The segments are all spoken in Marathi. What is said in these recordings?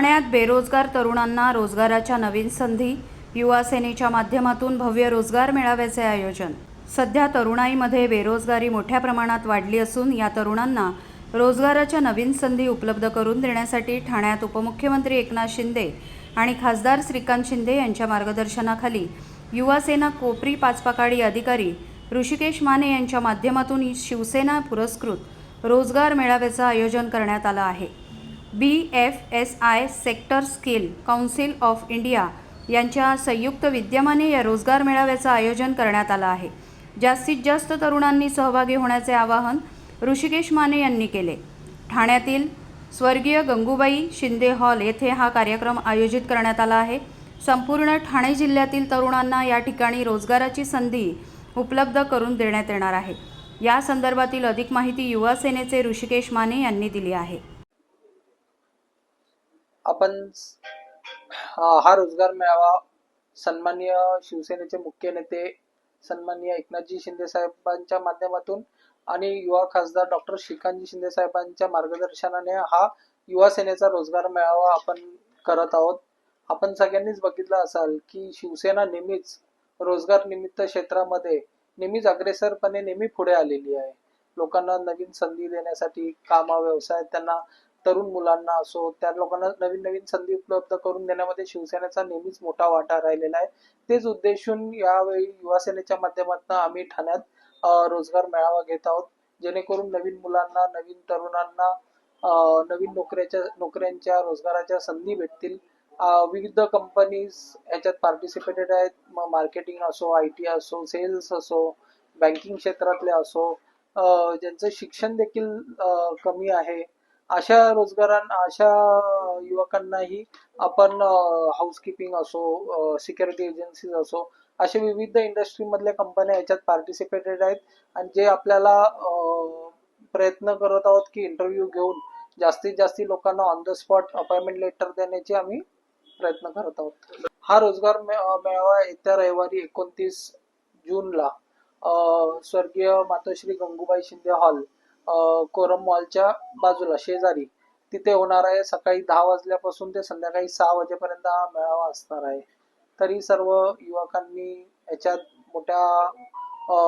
ठाण्यात बेरोजगार तरुणांना रोजगाराच्या नवीन संधी युवा सेनेच्या माध्यमातून भव्य रोजगार मेळाव्याचे आयोजन. सध्या तरुणाईमध्ये बेरोजगारी मोठ्या प्रमाणात वाढली असून या तरुणांना रोजगाराच्या नवीन संधी उपलब्ध करून देण्यासाठी ठाण्यात उपमुख्यमंत्री एकनाथ शिंदे आणि खासदार श्रीकांत शिंदे यांच्या मार्गदर्शनाखाली युवासेना कोपरी पाचपाकाडी अधिकारी ऋषिकेश माने यांच्या माध्यमातून शिवसेना पुरस्कृत रोजगार मेळाव्याचं आयोजन करण्यात आलं आहे. B F S I sector skill council of India यांच्या संयुक्त विद्यमाने या रोजगार मेळाव्याचं आयोजन करण्यात आलं आहे. जास्तीत जास्त तरुणांनी सहभागी होण्याचे आवाहन ऋषिकेश माने यांनी केले. ठाण्यातील स्वर्गीय गंगूबाई शिंदे हॉल येथे हा कार्यक्रम आयोजित करण्यात आला आहे. संपूर्ण ठाणे जिल्ह्यातील तरुणांना या ठिकाणी रोजगाराची संधी उपलब्ध करून देण्यात येणार आहे. या संदर्भातील अधिक माहिती युवा सेनेचे ऋषिकेश माने यांनी दिली आहे. आपण हा रोजगार मेळावा सन्माननीय शिवसेनेचे मुख्य नेते सन्माननीय एकनाथजी शिंदे साहेबांच्या माध्यमातून आणि युवा खासदार डॉक्टर श्रीकांतजी शिंदे साहेबांच्या मार्गदर्शनाने हा युवा सेनेचा रोजगार मेळावा आपण करत आहोत. आपण सगळ्यांनीच बघितलं असाल की शिवसेना नेहमीच रोजगार निमित्त क्षेत्रामध्ये नेहमीच अग्रेसरपणे नेहमी पुढे आलेली आहे. लोकांना नवीन संधी देण्यासाठी कामा व्यवसाय त्यांना तरुण मुलांना असो त्या लोकांना नवीन नवीन संधी उपलब्ध करून देण्यामध्ये शिवसेनेचा नेहमीच मोठा वाटा राहिलेला आहे. तेच उद्देशून यावेळी युवा सेनेच्या माध्यमातून आम्ही ठाण्यात रोजगार मेळावा घेत आहोत. जेणेकरून नवीन मुलांना नवीन तरुणांना नवीन नोकऱ्याच्या नोकऱ्यांच्या रोजगाराच्या संधी भेटतील. विविध कंपनीज याच्यात पार्टिसिपेटेड आहेत. मग मार्केटिंग असो आय टी असो सेल्स असो बँकिंग क्षेत्रातले असो ज्यांचं शिक्षण देखील कमी आहे. अशा रोजगारांना अशा युवकांनाही आपण हाऊसकीपिंग असो सिक्युरिटी एजन्सीज असो अशा विविध इंडस्ट्री मधल्या कंपन्या याच्यात पार्टिसिपेटेड आहेत. आणि जे आपल्याला प्रयत्न करत आहोत की इंटरव्ह्यू घेऊन जास्तीत जास्ती लोकांना on the spot appointment letter देण्याचे आम्ही प्रयत्न करत आहोत. हा रोजगार मेळावा येत्या रविवारी एकोणतीस जूनला स्वर्गीय मातोश्री गंगूबाई शिंदे हॉल कोरम मॉलच्या बाजूला शेजारी. तिथे होणार आहे सकाळी दहा वाजल्यापासून ते संध्याकाळी सहा वाजेपर्यंत हा मेळावा असणार आहे. तरी सर्व युवकांनी याच्यात मोठ्या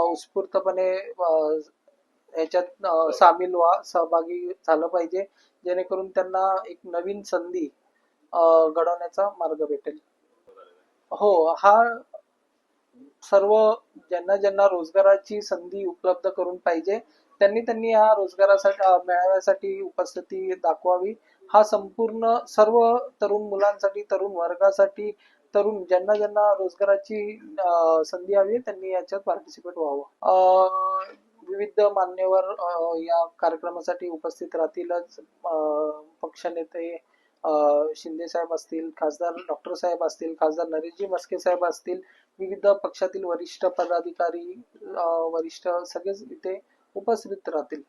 उत्स्फूर्तपणे याच्यात सामील व्हा सहभागी झालं पाहिजे. जेणेकरून त्यांना एक नवीन संधी घडवण्याचा मार्ग भेटेल. हो हा सर्व ज्यांना ज्यांना रोजगाराची संधी उपलब्ध करून पाहिजे त्यांनी त्यांनी या रोजगारासाठी मेळाव्यासाठी उपस्थिती दाखवावी. हा संपूर्ण सर्व तरुण मुलांसाठी तरुण वर्गासाठी तरुण ज्यांना ज्यांना रोजगाराची संधी हवी त्यांनी याच्यात पार्टिसिपेट व्हावं. विविध मान्यवर या कार्यक्रमासाठी उपस्थित राहतीलच अ, पक्षनेते शिंदे साहेब असतील खासदार डॉक्टर साहेब असतील खासदार नरेशजी मस्के साहेब असतील विविध पक्षातील वरिष्ठ पदाधिकारी वरिष्ठ सगळेच इथे उपस्थित राहतील.